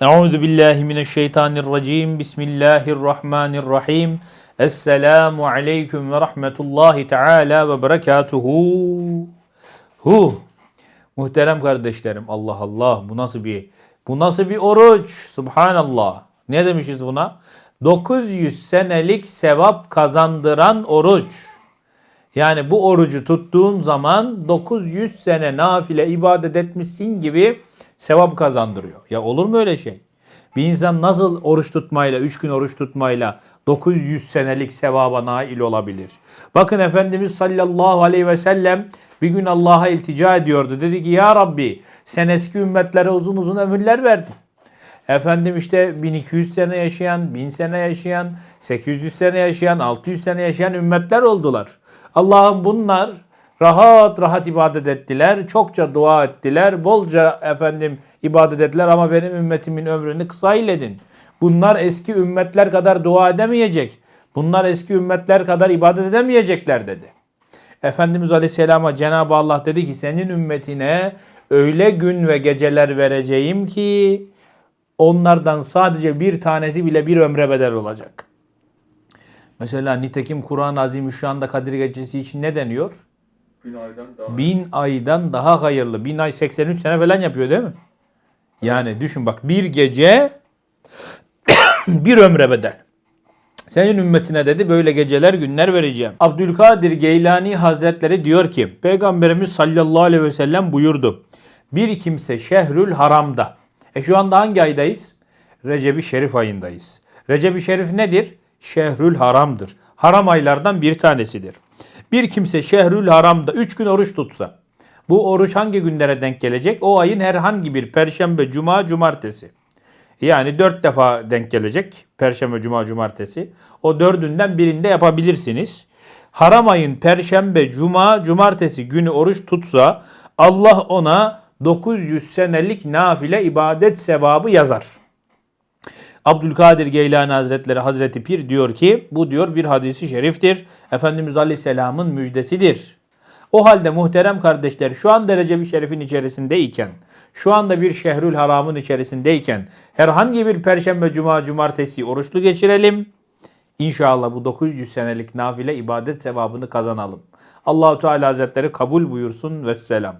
Euzu billahi mineşşeytanirracim. Bismillahirrahmanirrahim. Esselamu aleyküm ve rahmetullahi teala ve berekatuhu. Hu. Muhterem kardeşlerim Allah Allah bu nasıl bir bu nasıl bir oruç? Subhanallah. Ne demişiz buna? 900 senelik sevap kazandıran oruç. Yani bu orucu tuttuğun zaman 900 sene nafile ibadet etmişsin gibi sevap kazandırıyor. Ya olur mu öyle şey? Bir insan nasıl oruç tutmayla, 3 gün oruç tutmayla 900 senelik sevaba nail olabilir? Bakın Efendimiz sallallahu aleyhi ve sellem bir gün Allah'a iltica ediyordu. Dedi ki ya Rabbi sen eski ümmetlere uzun uzun ömürler verdin. Efendim işte 1200 sene yaşayan, 1000 sene yaşayan, 800 sene yaşayan, 600 sene yaşayan ümmetler oldular. Allah'ım bunlar rahat rahat ibadet ettiler, çokça dua ettiler, bolca efendim ibadet ettiler ama benim ümmetimin ömrünü kısa eyledin. Bunlar eski ümmetler kadar dua edemeyecek. Bunlar eski ümmetler kadar ibadet edemeyecekler dedi. Efendimiz Aleyhisselam'a Cenab-ı Allah dedi ki senin ümmetine öyle gün ve geceler vereceğim ki onlardan sadece bir tanesi bile bir ömre bedel olacak. Mesela nitekim Kur'an-ı Azimüşşan'da Kadir Gecesi için ne deniyor? Bin aydan daha. Bin aydan daha hayırlı. Bin ay 83 sene falan yapıyor değil mi? Yani düşün bak bir gece bir ömre bedel. Senin ümmetine dedi böyle geceler günler vereceğim. Abdülkadir Geylani Hazretleri diyor ki Peygamberimiz sallallahu aleyhi ve sellem buyurdu. Bir kimse şehrül haramda. E şu anda hangi aydayız? Recep-i Şerif ayındayız. Recep-i Şerif nedir? Şehrül haramdır. Haram aylardan bir tanesidir. Bir kimse şehrül haramda 3 gün oruç tutsa. Bu oruç hangi günlere denk gelecek? O ayın herhangi bir perşembe, cuma, cumartesi. Yani dört defa denk gelecek. Perşembe, cuma, cumartesi. O dördünden birinde yapabilirsiniz. Haram ayın perşembe, cuma, cumartesi günü oruç tutsa Allah ona 900 senelik nafile ibadet sevabı yazar. Abdülkadir Geylani Hazretleri Hazreti Pir diyor ki bu diyor bir hadisi şeriftir. Efendimiz Aleyhisselam'ın müjdesidir. O halde muhterem kardeşler şu an derece bir şerifin içerisindeyken, şu anda bir şehrül haramın içerisindeyken herhangi bir perşembe, cuma, cumartesi oruçlu geçirelim. İnşallah bu 900 senelik nafile ibadet sevabını kazanalım. Allahu Teala Hazretleri kabul buyursun ve selam.